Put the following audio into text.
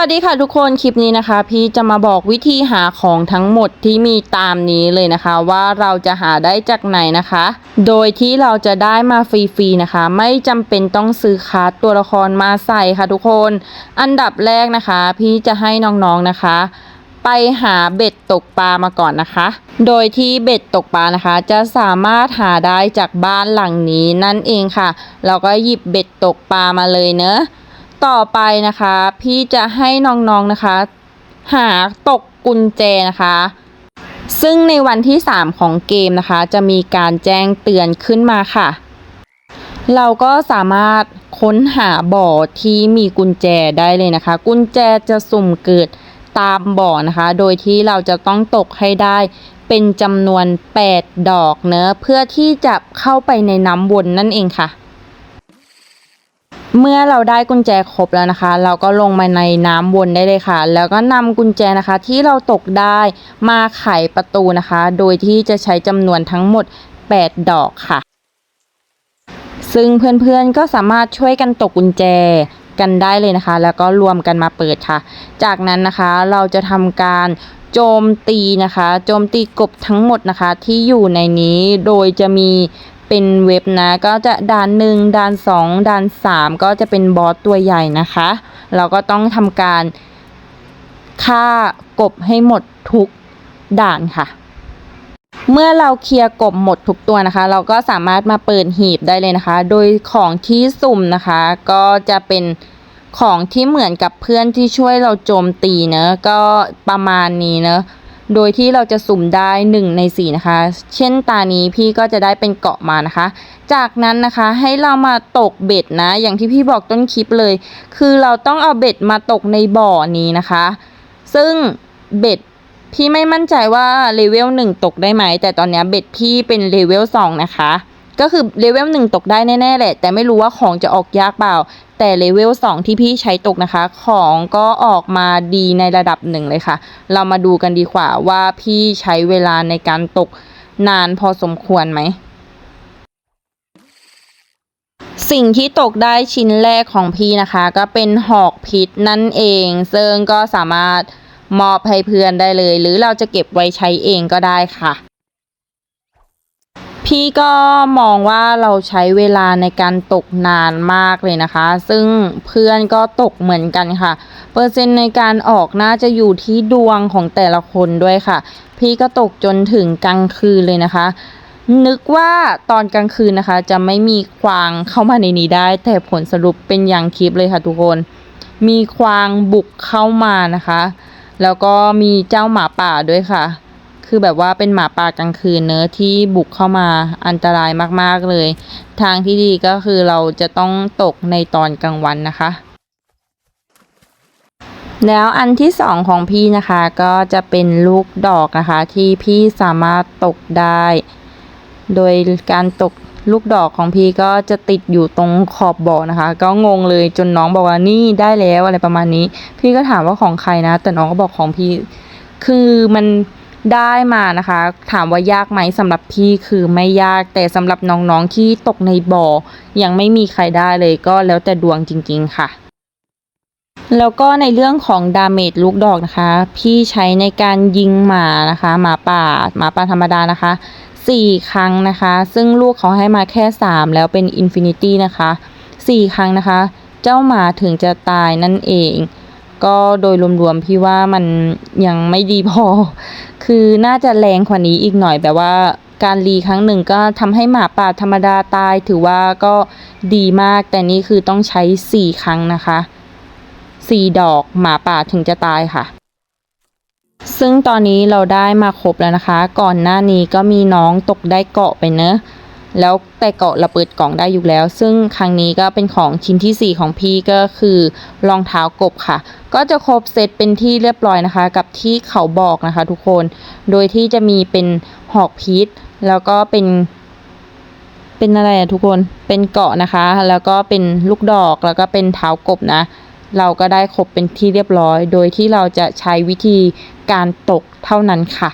วัสดีค่ะทุกคนคลิปนี้นะคะ พี่จะมาบอกวิธีหาของทั้งหมดที่มีตามนี้เลยนะคะ ว่าเราจะหาได้จากไหนนะคะ โดยที่เราจะได้มาฟรีๆนะคะ ไม่จำเป็นต้องซื้อคัสตัวละครมาใส่ค่ะทุกคน อันดับแรกนะคะ พี่จะให้น้องๆนะคะ ไปหาเบ็ดตกปลามาก่อนนะคะ โดยที่เบ็ดตกปลานะคะ จะสามารถหาได้จากบ้านหลังนี้นั่นเองค่ะ เราก็หยิบเบ็ดตกปลามาเลยเนอะ ต่อไปนะคะ พี่จะให้น้องๆนะคะ หาตกกุญแจนะคะ ซึ่งในวันที่ 3 ของเกมนะคะ จะมีการแจ้งเตือนขึ้นมาค่ะ เราก็สามารถค้นหาบ่อที่มีกุญแจได้เลยนะคะ กุญแจจะสุ่มเกิดตามบ่อนะคะ โดยที่เราจะต้องตกให้ได้เป็นจำนวน 8 ดอกเนอะเพื่อที่จะเข้าไปในน้ำวนนั่นเองค่ะ เมื่อเราได้กุญแจครบแล้วนะคะ เราก็ลงมาในน้ำวนได้เลยค่ะ แล้วก็นำกุญแจนะคะที่เราตกได้มาไขประตูนะคะ โดยที่จะใช้จำนวนทั้งหมด 8 ดอกค่ะ ซึ่งเพื่อนๆก็สามารถช่วยกันตกกุญแจกันได้เลยนะคะ แล้วก็รวมกันมาเปิดค่ะ จากนั้นนะคะเราจะทำการโจมตีนะคะ โจมตีกบทั้งหมดนะคะที่อยู่ในนี้โดยจะมี เป็นเว็บนะ ก็จะด่านหนึ่งด่านสองด่านสามก็จะเป็นบอสตัวใหญ่นะคะ เราก็ต้องทำการฆ่ากบให้หมดทุกด่านค่ะ เมื่อเราเคลียร์กบหมดทุกตัวนะคะ เราก็สามารถมาเปิดหีบได้เลยนะคะ โดยของที่สุ่มนะคะ ก็จะเป็นของที่เหมือนกับเพื่อนที่ช่วยเราโจมตีเนอะก็ประมาณนี้เนอะ โดยที่เราจะสุ่มได้ 1 ใน 4 นะคะ เช่นตานี้พี่ก็จะได้เป็นเกาะมานะคะ จากนั้นนะคะให้เรามาตกเบ็ดนะ อย่างที่พี่บอกต้นคลิปเลย คือเราต้องเอาเบ็ดมาตกในบ่อนี้นะคะ ซึ่งเบ็ดพี่ไม่มั่นใจว่าเลเวลหนึ่งตกได้ไหม แต่ตอนนี้เบ็ดพี่เป็นเลเวลสองนะคะ ก็คือเลเวลหนึ่งตกได้แน่ๆแหละ แต่ไม่รู้ว่าของจะออกยากเปล่า แต่เลเวลสองที่พี่ใช้ตกนะคะ ของก็ออกมาดีในระดับหนึ่งเลยค่ะ เรามาดูกันดีกว่าว่าพี่ใช้เวลาในการตกนานพอสมควรไหมสิ่งที่ตกได้ชิ้นแรกของพี่นะคะ ก็เป็นหอกพิษนั่นเอง ซึ่งก็สามารถมอบให้เพื่อนได้เลย หรือเราจะเก็บไว้ใช้เองก็ได้ค่ะ พี่ก็มองว่าเราใช้เวลาในการตกนานมากเลยนะคะ ซึ่งเพื่อนก็ตกเหมือนกันค่ะ เปอร์เซ็นต์ในการออกน่าจะอยู่ที่ดวงของแต่ละคนด้วยค่ะ พี่ก็ตกจนถึงกลางคืนเลยนะคะ นึกว่าตอนกลางคืนนะคะ จะไม่มีควางเข้ามาในนี้ได้ แต่ผลสรุปเป็นอย่างคลิปเลยค่ะทุกคน มีควางบุกเข้ามานะคะ แล้วก็มีเจ้าหมาป่าด้วยค่ะ คือแบบว่าเป็นหมาป่ากลางคืนเนอะที่บุกเข้ามาอันตรายมากๆเลย ทางที่ดีก็คือเราจะต้องตกในตอนกลางวันนะคะ แล้วอันที่สองของพี่นะคะก็จะเป็นลูกดอกนะคะ ที่พี่สามารถตกได้ โดยการตกลูกดอกของพี่ก็จะติดอยู่ตรงขอบบ่อนะคะ ก็งงเลยจนน้องบอกว่านี่ได้แล้วอะไรประมาณนี้ พี่ก็ถามว่าของใครนะ แต่น้องก็บอกของพี่ คือมัน ได้มานะคะ ถามว่ายากไหมสำหรับพี่คือไม่ยากแต่สำหรับน้องๆที่ตกในบ่อ ยังไม่มีใครได้เลยก็แล้วแต่ดวงจริง ๆ ค่ะ แล้วก็ในเรื่องของดาเมจลูกดอกนะคะ พี่ใช้ในการยิงหมานะคะ หมาป่าหมาป่าธรรมดานะคะสี่ครั้งนะคะ ซึ่งลูกเขาให้มาแค่สามแล้วเป็นอินฟินิตี้นะคะสี่ครั้งนะคะ เจ้าหมาถึงจะตายนั่นเอง ก็โดยรวมๆพี่ว่ามันยังไม่ดีพอ คือน่าจะแรงกว่านี้อีกหน่อยแบบว่าการรีครั้งหนึ่งก็ทำให้หมาป่าธรรมดาตายถือว่าก็ดีมาก แต่นี่คือต้องใช้สี่ครั้งนะคะสี่ดอกหมาป่าถึงจะตายค่ะ ซึ่งตอนนี้เราได้มาครบแล้วนะคะ ก่อนหน้านี้ก็มีน้องตกได้เกาะไปเนอะ แล้วแต่เกาะเราเปิดกล่องได้อยู่แล้ว ซึ่งครั้งนี้ก็เป็นของชิ้นที่ 4 ของพี่ก็คือรองเท้ากบค่ะ ก็จะครบเซตเป็นที่เรียบร้อยนะคะ กับที่เขาบอกนะคะ ทุกคน โดยที่จะมีเป็นหอกพิษแล้วก็เป็น เป็นอะไรอะทุกคน เป็นเกาะนะคะ แล้วก็เป็นลูกดอก แล้วก็เป็นเท้ากบนะ เราก็ได้ครบเป็นที่เรียบร้อย โดยที่เราจะใช้วิธีการตกเท่านั้นค่ะ